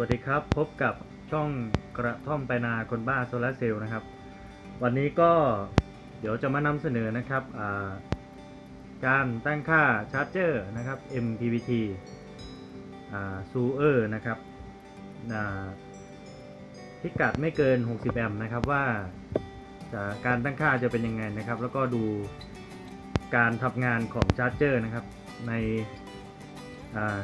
วัสดีครับ พบกับช่องกระท่อมไปนาคนบ้าโซลาเซลล์นะครับ วันนี้ก็เดี๋ยวจะมานำเสนอนะครับาการตั้งค่าชาร์จเจอร์นะครับ MPPT ซูเออร์นะครับอ่าพิกัดไม่เกิน 60 แอมป์นะครับว่าการตั้งค่าจะเป็นยังไงนะครับ แล้วก็ดูการทำงานของชาร์จเจอร์นะครับใน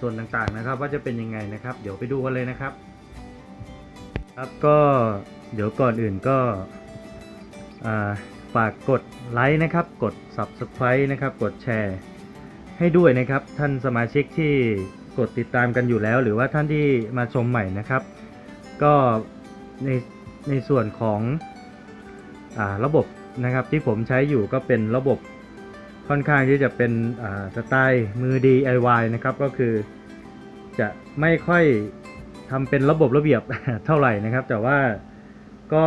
ส่วนต่างๆนะครับ ว่าจะเป็นยังไงนะครับ เดี๋ยวไปดูกันเลยนะครับ ครับก็เดี๋ยวก่อนอื่นก็ฝากกดไลค์นะครับ กด Subscribe นะครับ กดแชร์ให้ด้วยนะครับ ท่านสมาชิกที่กดติดตามกันอยู่แล้ว หรือว่าท่านที่มาชมใหม่นะครับ ก็ในในส่วนของอระบบนะครับที่ผมใช้อยู่ก็เป็นระบบ ค่อนข้างที่จะเป็นสไตล์มือ DIY นะครับ ก็คือจะไม่ค่อยทำเป็นระบบระเบียบเท่าไหร่นะครับ แต่ว่าก็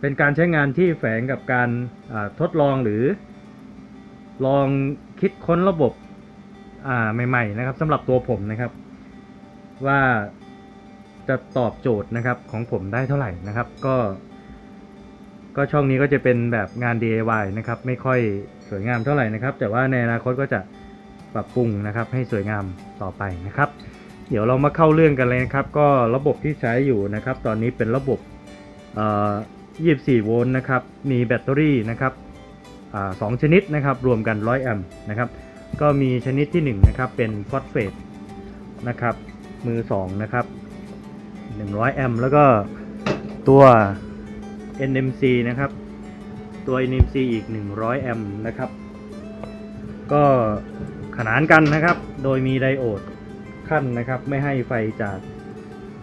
เป็นการใช้งานที่แฝงกับการทดลองหรือ ลองคิดค้นระบบใหม่ๆนะครับสำหรับตัวผมนะครับ ว่าจะตอบโจทย์นะครับของผมได้เท่าไหร่นะครับ ก็ ก็ช่องนี้ก็จะเป็นแบบงาน DIY นะครับ ไม่ค่อยสวยงามเท่าไหร่นะครับ แต่ว่าในอนาคตก็จะปรับปรุงนะครับ ให้สวยงามต่อไปนะครับ เดี๋ยวเรามาเข้าเรื่องกันเลยนะครับ ก็ระบบที่ใช้อยู่นะครับ ตอนนี้เป็นระบบ24 โวลต์นะครับ มีแบตเตอรี่นะครับอสองชนิดนะครับ รวมกัน 100 แอมป์นะครับ ก็มีชนิดที่1นะครับ เป็นฟอสเฟตนะครับ มือ2นะครับ 100 แอมป์ แล้วก็ตัว NMC นะครับ ตัว NMC อีก 100 แอมป์นะครับ ก็ขนานกันนะครับ โดยมีไดโอดขั้นนะครับ ไม่ให้ไฟจาก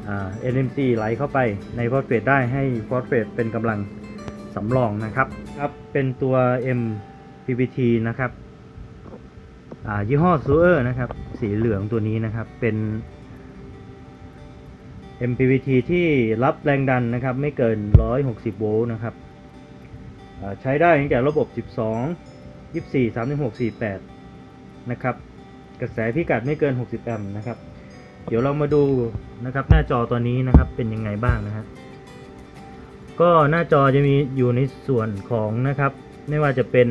อ่า NMC ไหลเข้าไปในฟอสเฟตได้ให้ฟอสเฟตเป็นกำลังสำรองนะครับครับเป็นตัว MPPT นะครับยี่ห้อซูเออร์นะครับ สีเหลืองตัวนี้นะครับเป็น MPPT ที่รับแรงดันนะครับไม่เกิน 160 โวลต์นะครับใช้ได้ตั้งแต่ระบบ 12 24 36 48 นะครับ กระแสพิกัดไม่เกิน 60 แอมป์นะครับ เดี๋ยวเรามาดูนะครับหน้าจอตัวนี้นะครับเป็นยังไงบ้างนะครับก็หน้าจอจะมีอยู่ในส่วนของนะครับ ไม่ว่าจะเป็น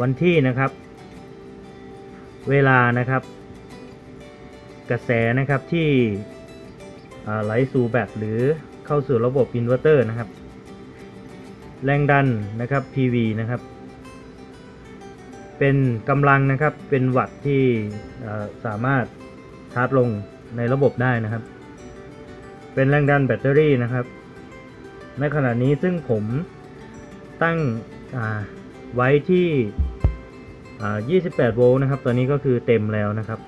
วันที่นะครับ เวลานะครับ กระแสนะครับที่ไหลสู่แบตหรือเข้าสู่ระบบอินเวอร์เตอร์นะครับ แรงดันนะครับ PV นะครับ เป็นกำลังนะครับเป็นวัตต์ที่สามารถชาร์จลงในระบบได้นะครับ เป็นแรงดันแบตเตอรี่นะครับ ในขณะนี้ซึ่งผมตั้งไว้ที่ 28 โวลต์นะครับ ตอนนี้ก็คือเต็มแล้วนะครับ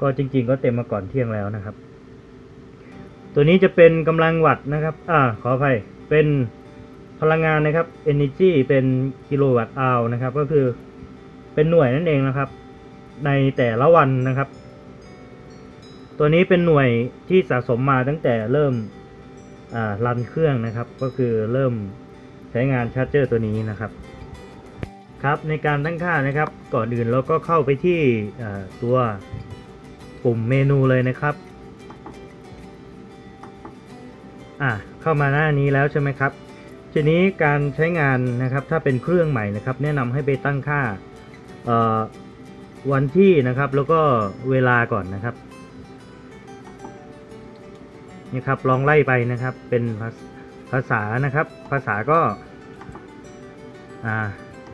ก็จริง ๆ ก็เต็มมาก่อนเที่ยงแล้วนะครับ ตัวนี้จะเป็นกำลังวัตต์นะครับ อ่า ขออภัย เป็นพลังงานนะครับ energy เป็นกิโลวัตต์อาวนะครับ ก็คือเป็นหน่วยนั่นเองนะครับ ในแต่ละวันนะครับ ตัวนี้เป็นหน่วยที่สะสมมาตั้งแต่เริ่มรันเครื่องนะครับ ก็คือเริ่มใช้งานชาร์จเจอร์ตัวนี้นะครับ ครับในการตั้งค่านะครับ ก่อนอื่นเราก็เข้าไปที่ตัว ปุ่มเมนูเลยนะครับ อะเข้ามาหน้านี้แล้วใช่ไหมครับ ทีนี้การใช้งานนะครับถ้าเป็นเครื่องใหม่นะครับ แนะนำให้ไปตั้งค่าเอ่อวันที่นะครับแล้วก็เวลาก่อนนะครับนี่ครับลองไล่ไปนะครับเป็นภาษภาษานะครับ ภาษาก็อ่า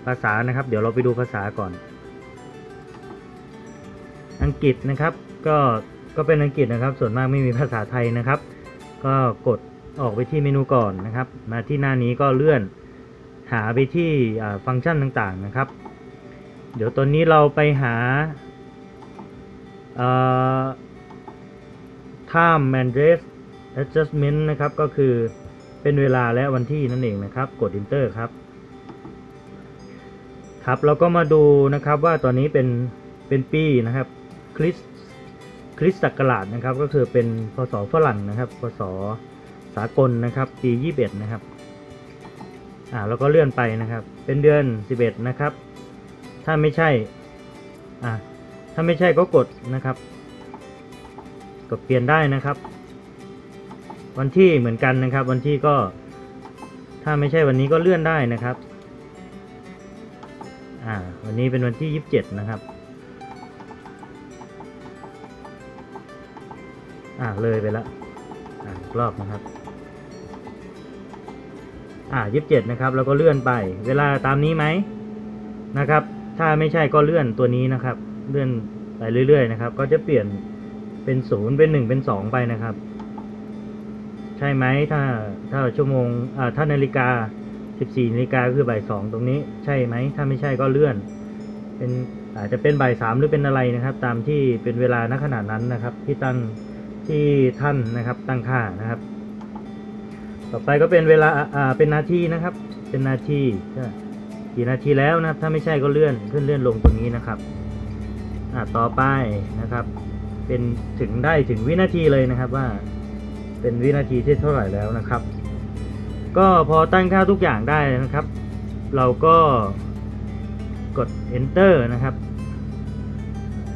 ภาษานะครับ เดี๋ยวเราไปดูภาษาก่อน อังกฤษนะครับ ก็ก็เป็นอังกฤษนะครับ ส่วนมากไม่มีภาษาไทยนะครับ ก็กดออกไปที่เมนูก่อนนะครับ มาที่หน้านี้ก็เลื่อนหาไปที่ฟังก์ชันต่างๆนะครับ เดี๋ยวตอนนี้เราไปหาเอ่อ time and dress adjustment นะครับ ก็คือเป็นเวลาและวันที่นั่นเองนะครับ กด enter ครับ ครับ เราก็มาดูนะครับว่าตอนนี้เป็นเป็นปีนะครับคริส คริสต์ศักราชนะครับ ก็คือเป็นพศฝรั่งนะครับ พศสากลนะครับ ปี 21 นะครับ อ่าแล้วก็เลื่อนไปนะครับ เป็นเดือน 11 นะครับ ถ้าไม่ใช่ อ่าถ้าไม่ใช่ก็กดนะครับ กดเปลี่ยนได้นะครับ วันที่เหมือนกันนะครับ วันที่ก็ ถ้าไม่ใช่วันนี้ก็เลื่อนได้นะครับ อ่า วันนี้เป็นวันที่ 27 นะครับ อ่าเลยไปแล้วอ่ารอบนะครับ อ่า27นะครับ แล้วก็เลื่อนไป เวลาตามนี้ไหมนะครับ ถ้าไม่ใช่ก็เลื่อนตัวนี้นะครับ เลื่อนไปเรื่อย ๆ นะครับ ก็จะเปลี่ยนเป็นศูนย์เป็นหนึ่งเป็นสองไปนะครับ ใช่ไหมถ้าถ้าชั่วโมงอ่าถ้านาฬิกา14นาฬิกาคือบ่ายสองตรงนี้ ใช่ไหมถ้าไม่ใช่ก็เลื่อน เป็นอาจจะเป็นบ่ายสามหรือเป็นอะไรนะครับ ตามที่เป็นเวลาณขณะนั้นนะครับ ที่ตั้ง ที่ท่านนะครับตั้งค่านะครับ ต่อไปก็เป็นเวลาอ่าเป็นนาทีนะครับ เป็นนาทีกี่นาทีแล้วนะครับ ถ้าไม่ใช่ก็เลื่อนขึ้นเลื่อนลงตรงนี้นะครับอ่าต่อไปนะครับ เป็นถึงได้ถึงวินาทีเลยนะครับว่า เป็นวินาทีที่เท่าไหร่แล้วนะครับ ก็พอตั้งค่าทุกอย่างได้นะครับ เราก็กด enter นะครับ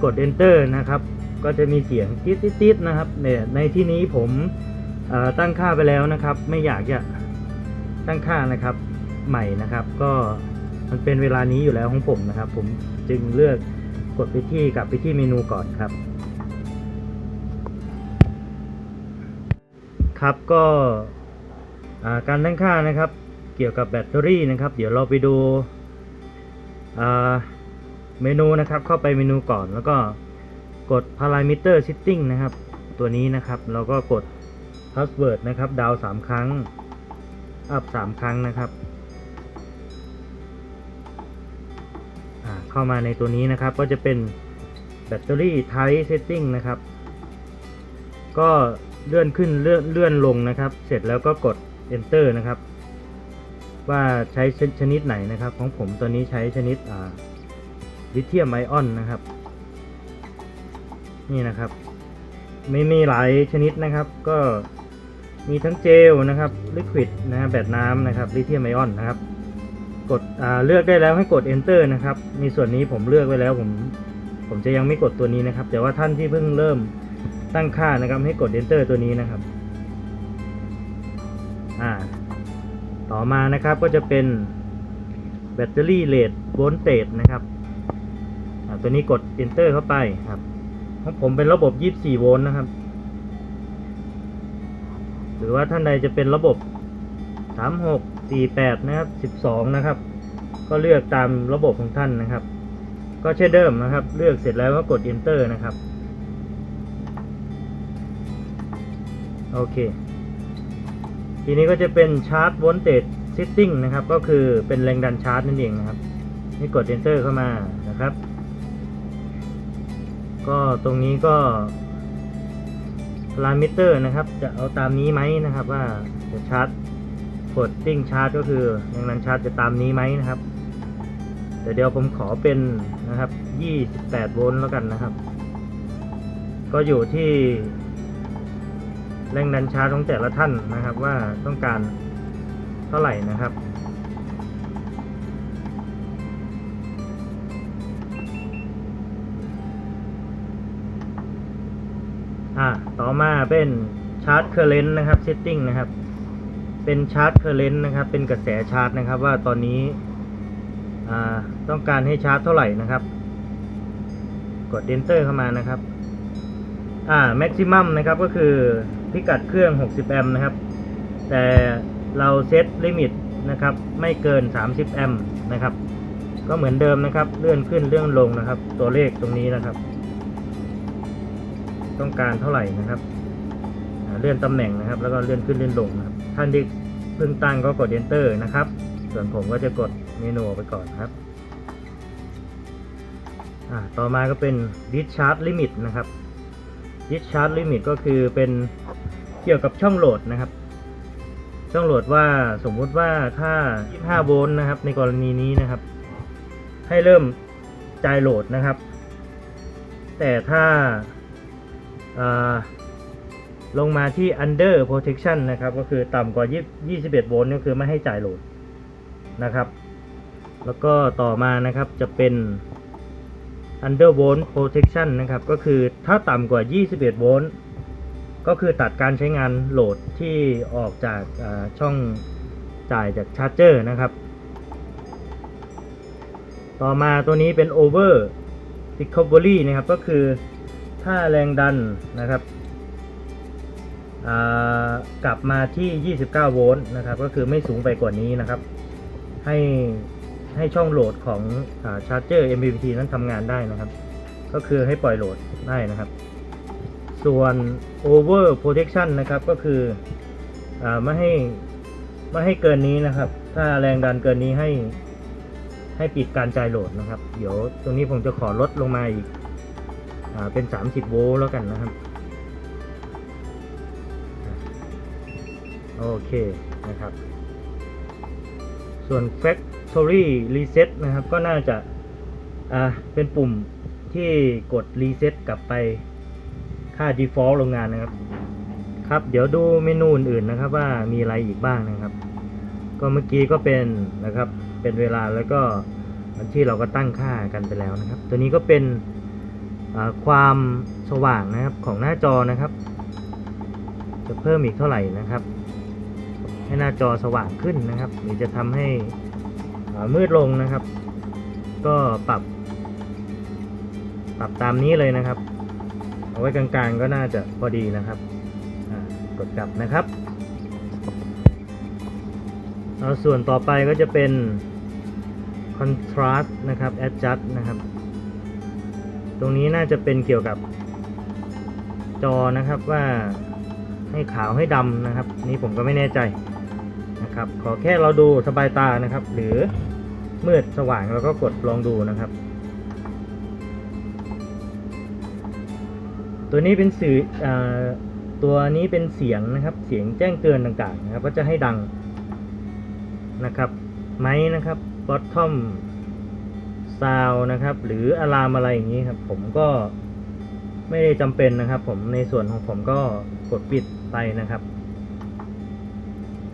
กด enter นะครับ ก็จะมีเสียงติดๆๆนะครับเนี่ยในที่นี้ผมตั้งค่าไปแล้วนะครับ ไม่อยากจะตั้งค่านะครับใหม่นะครับ ก็มันเป็นเวลานี้อยู่แล้วของผมนะครับ ผมจึงเลือกกดไปที่กลับไปที่เมนูก่อนครับ ครับก็การตั้งค่านะครับเกี่ยวกับแบตเตอรี่นะครับ เดี๋ยวเราไปดูเมนูนะครับ เข้าไปเมนูก่อนแล้วก็ กด parameter setting นะครับ ตัวนี้นะครับเราก็กด password นะครับดาวสามครั้ง up สามครั้งนะครับเข้ามาในตัวนี้นะครับก็จะเป็นแบตเตอรี่ type setting นะครับ ก็เลื่อนขึ้นเลื่อนเลื่อนลงนะครับ เสร็จแล้วก็กด enter นะครับ ว่าใช้ชนิดไหนนะครับ ของผมตัวนี้ใช้ชนิดลิเธียมไอออนนะครับ นี่นะครับไม่มีหลายชนิดนะครับ ก็มีทั้งเจลนะครับลิควิดนะฮะแบบน้ำนะครับลิเธียมไอออนนะครับ กดเลือกได้แล้วให้กด enter นะครับ ในส่วนนี้ผมเลือกไว้แล้วผมผมจะยังไม่กดตัวนี้นะครับ แต่ว่าท่านที่เพิ่งเริ่มตั้งค่านะครับ ให้กด enter ตัวนี้นะครับอ่าต่อมานะครับก็จะเป็นแบตเตอรี่เลทโวลเตจนะครับตัวนี้กด enter เข้าไปครับ ของผมเป็นระบบ 24 โวลต์นะครับ หรือว่าท่านใดจะเป็นระบบ 36 48 นะครับ 12 นะครับ ก็เลือกตามระบบของท่านนะครับ ก็เช่นเดิมนะครับ เลือกเสร็จแล้วก็กด enter นะครับ โอเค ทีนี้ก็จะเป็นชาร์จ v o l t a g e setting นะครับ ก็คือเป็นแรงดันชาร์จนั่นเองนะครับ นี่กด enter เข้ามานะครับ ก็ตรงนี้ก็ parameter นะครับ จะเอาตามนี้ไหมนะครับ ว่าจะชาร์จกดติ้งชาร์จก็คือแรงดันชาร์จจะตามนี้ไหมนะครับแต่เดี๋ยวผมขอเป็นนะครับ 28 โวลต์แล้วกันนะครับ ก็อยู่ที่แรงดันชาร์จของแต่ละท่านนะครับ ว่าต้องการเท่าไหร่นะครับ อ่าต่อมาเป็นชาร์จเคอร์เรนต์นะครับเซตติ้งนะครับ เป็นชาร์จเคอร์เรนต์นะครับ เป็นกระแสชาร์จนะครับ ว่าตอนนี้ต้องการให้ชาร์จเท่าไหร่นะครับ กด enter เข้ามานะครับอ่า maximum นะครับก็คือพิกัดเครื่อง 60 แอมป์นะครับ แต่เราเซตลิมิตนะครับ ไม่เกิน 30 แอมป์นะครับ ก็เหมือนเดิมนะครับ เลื่อนขึ้นเลื่อนลงนะครับ ตัวเลขตรงนี้นะครับ ต้องการเท่าไหร่นะครับเลื่อนตำแหน่งนะครับ แล้วก็เลื่อนขึ้นเลื่อนลงนะครับท่านที่เพิ่งตั้งก็กด enter นะครับ ส่วนผมก็จะกดเมนูไปก่อนครับต่อมาก็เป็น discharge limit นะครับ discharge limit ก็คือเป็นเกี่ยวกับช่องโหลดนะครับ ช่องโหลดว่าสมมุติว่าถ้า25โวลต์นะครับ ในกรณีนี้นะครับ ให้เริ่มจ่ายโหลดนะครับ แต่ถ้า ลงมาที่ under protection นะครับ ก็คือต่ำกว่า 21 โวลต์ก็คือไม่ให้จ่ายโหลดนะครับ แล้วก็ต่อมานะครับจะเป็น undervolt protection นะครับ ก็คือถ้าต่ำกว่า 21 โวลต์ก็คือตัดการใช้งานโหลดที่ออกจากช่องจ่ายจากชาร์จเจอร์นะครับ ต่อมาตัวนี้เป็น over recovery นะครับ ก็คือ ถ้าแรงดันนะครับกลับมาที่ 29 โวลต์นะครับ ก็คือไม่สูงไปกว่านี้นะครับ ให้ให้ช่องโหลดของชาร์จเจอร์ MPPT นั้นทำงานได้นะครับ ก็คือให้ปล่อยโหลดได้นะครับ ส่วน over protection นะครับ ก็คืออไม่ให้ไม่ให้เกินนี้นะครับ ถ้าแรงดันเกินนี้ให้ให้ปิดการจ่ายโหลดนะครับ เดี๋ยวตรงนี้ผมจะขอลดลงมาอีกอา เป็น 30 โวลต์แล้วกันนะครับ โอเคนะครับ ส่วน factory reset นะครับ ก็น่าจะอ่าเป็นปุ่มที่กด reset กลับไปค่า default โรงงานนะครับ ครับ เดี๋ยวดูเมนูอื่นๆนะครับ ว่ามีอะไรอีกบ้างนะครับ ก็เมื่อกี้ก็เป็นนะครับ เป็นเวลาแล้วก็ที่เราก็ตั้งค่ากันไปแล้วนะครับ ตัวนี้ก็เป็น ความสว่างนะครับของหน้าจอนะครับ จะเพิ่มอีกเท่าไหร่นะครับ ให้หน้าจอสว่างขึ้นนะครับ หรือจะทำให้มืดลงนะครับ ก็ปรับ ปรับตามนี้เลยนะครับ เอาไว้กลางๆก็น่าจะพอดีนะครับกดกลับนะครับเอาส่วนต่อไปก็จะเป็น contrast นะครับ adjust นะครับ ตรงนี้น่าจะเป็นเกี่ยวกับจอนะครับว่าให้ขาวให้ดำนะครับ นี่ผมก็ไม่แน่ใจนะครับ ขอแค่เราดูสบายตานะครับ หรือมืดสว่างเราก็กดลองดูนะครับ ตัวนี้เป็นสื่ออตัวนี้เป็นเสียงนะครับ เสียงแจ้งเตือนต่างๆนะครับ ก็จะให้ดังนะครับ ไม้นะครับ bottom sound นะครับ หรืออะลามอะไรอย่างนี้ครับ ผมก็ไม่ได้จำเป็นนะครับ ผมในส่วนของผมก็กดปิดไปนะครับ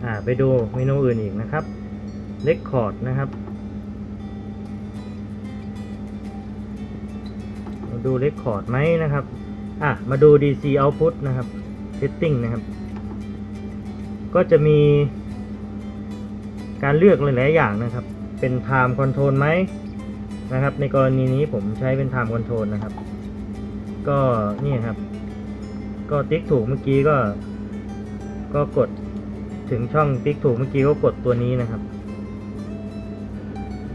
อ่าไปดูเมนูอื่นอีกนะครับ record นะครับ มาดู record ไหมนะครับ อะ มาดู DC output นะครับ setting นะครับ ก็จะมีการเลือกหลายๆอย่างนะครับ เป็น time control ไหม นะครับ ในกรณีนี้ผมใช้เป็น time control นะครับ ก็นี่ครับ ก็ติ๊กถูกเมื่อกี้ก็ ก็กดถึงช่องติ๊กถูกเมื่อกี้ก็กดตัวนี้นะครับ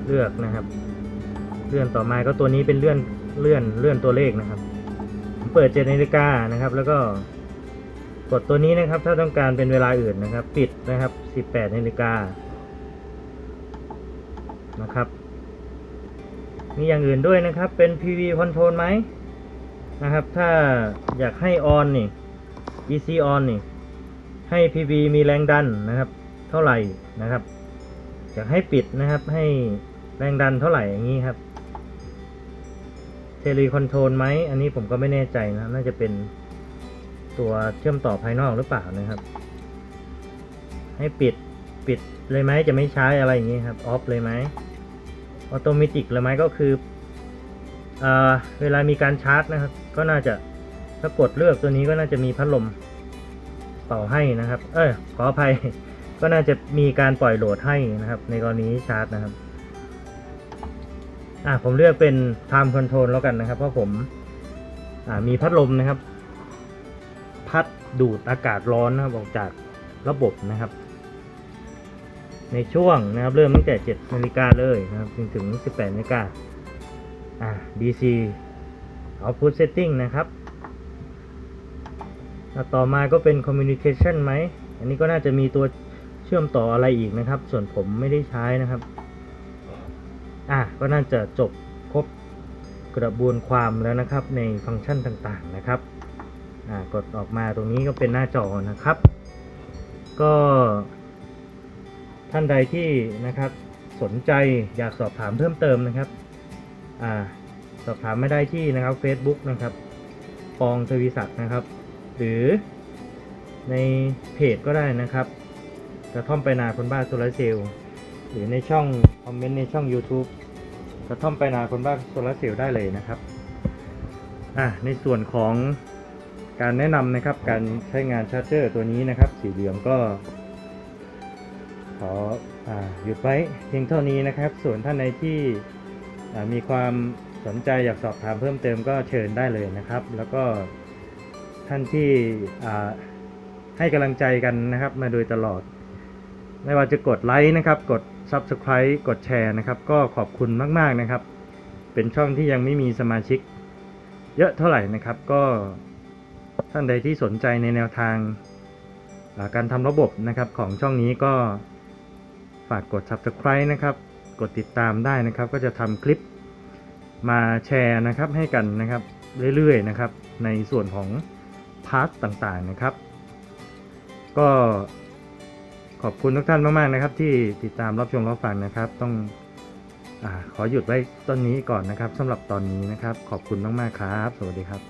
เลือกนะครับ เลื่อนต่อมาก็ตัวนี้เป็นเลื่อนเลื่อนเลื่อนตัวเลขนะครับเปิด7นาฬิกานะครับ แล้วก็กดตัวนี้นะครับ ถ้าต้องการเป็นเวลาอื่นนะครับ ปิดนะครับ 18นาฬิกานะครับ มีอย่างอื่นด้วยนะครับ เป็น PV control ไหมนะครับ ถ้าอยากให้ on นี่ EC on นี่ ให้ PV มีแรงดันนะครับ เท่าไหร่นะครับ อยากให้ปิดนะครับ ให้แรงดันเท่าไหร่อย่างนี้ครับเทเลคอนโทรลไหม อันนี้ผมก็ไม่แน่ใจนะ น่าจะเป็นตัวเชื่อมต่อภายนอกหรือเปล่านะครับ ให้ปิด ปิดเลยไหม จะไม่ใช้อะไรอย่างนี้ครับ ออฟเลยไหม ออโตเมติกเลยไหมก็คือเอเวลามีการชาร์จนะครับ ก็น่าจะถ้ากดเลือกตัวนี้ก็น่าจะมีพัดลมเป่าให้นะครับ เอ้ยขออภัย ก็น่าจะมีการปล่อยโหลดให้นะครับ ในกรณีชาร์จนะครับอ่าผมเลือกเป็น time control แล้วกันนะครับ เพราะผมอ่ามีพัดลมนะครับ พัดดูดอากาศร้อนนะครับออกจากระบบนะครับ ในช่วงนะครับเริ่มตั้งแต่ 7นาฬิกาเลยนะครับจนถึง 18นาฬิกาอ่า DC output setting นะครับต่อมาก็เป็น communication ไหม อันนี้ก็น่าจะมีตัวเชื่อมต่ออะไรอีกนะครับ ส่วนผมไม่ได้ใช้นะครับ อะก็น่าจะจบครบกระบวนความแล้วนะครับ ในฟังก์ชันต่างๆนะครับ อ่ากดออกมาตรงนี้ก็เป็นหน้าจอนะครับ ก็ ท่านใดที่นะครับสนใจอยากสอบถามเพิ่มเติมนะครับอ่าสอบถามไม่ได้ที่นะครับ Facebook นะครับปองทวีศักดิ์นะครับ หรือในเพจก็ได้นะครับกระท่อมไปนาคนบ้าโซลาร์เซลล์หรือในช่องคอมเมนต์ในช่อง YouTube กระท่อมไปนาคนบ้าโซลาร์เซลล์ได้เลยนะครับอะในส่วนของการแนะนำนะครับการใช้งานชาร์จเจอร์ตัวนี้นะครับ สีเหลืองก็ ขออหยุดไว้เพียงเท่านี้นะครับ ส่วนท่านในที่มีความสนใจอยากสอบถามเพิ่มเติมก็เชิญได้เลยนะครับ แล้วก็ท่านที่ให้กำลังใจกันนะครับ มาโดยตลอด ไม่ว่าจะกดไลค์นะครับ กด Subscribe กดแชร์นะครับ ก็ขอบคุณมากๆนะครับ เป็นช่องที่ยังไม่มีสมาชิก เยอะเท่าไหร่นะครับ ก็ท่านใดที่สนใจในแนวทางการทำระบบนะครับของช่องนี้ก็ ฝากกด Subscribe นะครับ กดติดตามได้นะครับ ก็จะทำคลิปมาแชร์นะครับให้กันนะครับเรื่อยๆนะครับ ในส่วนของพาร์ทต่างๆนะครับ ก็ขอบคุณทุกท่านมากๆนะครับ ที่ติดตามรับชมรับฟังนะครับ ต้องอขอหยุดไว้ต้นนี้ก่อนนะครับสำหรับตอนนี้นะครับ ขอบคุณมากๆครับ สวัสดีครับ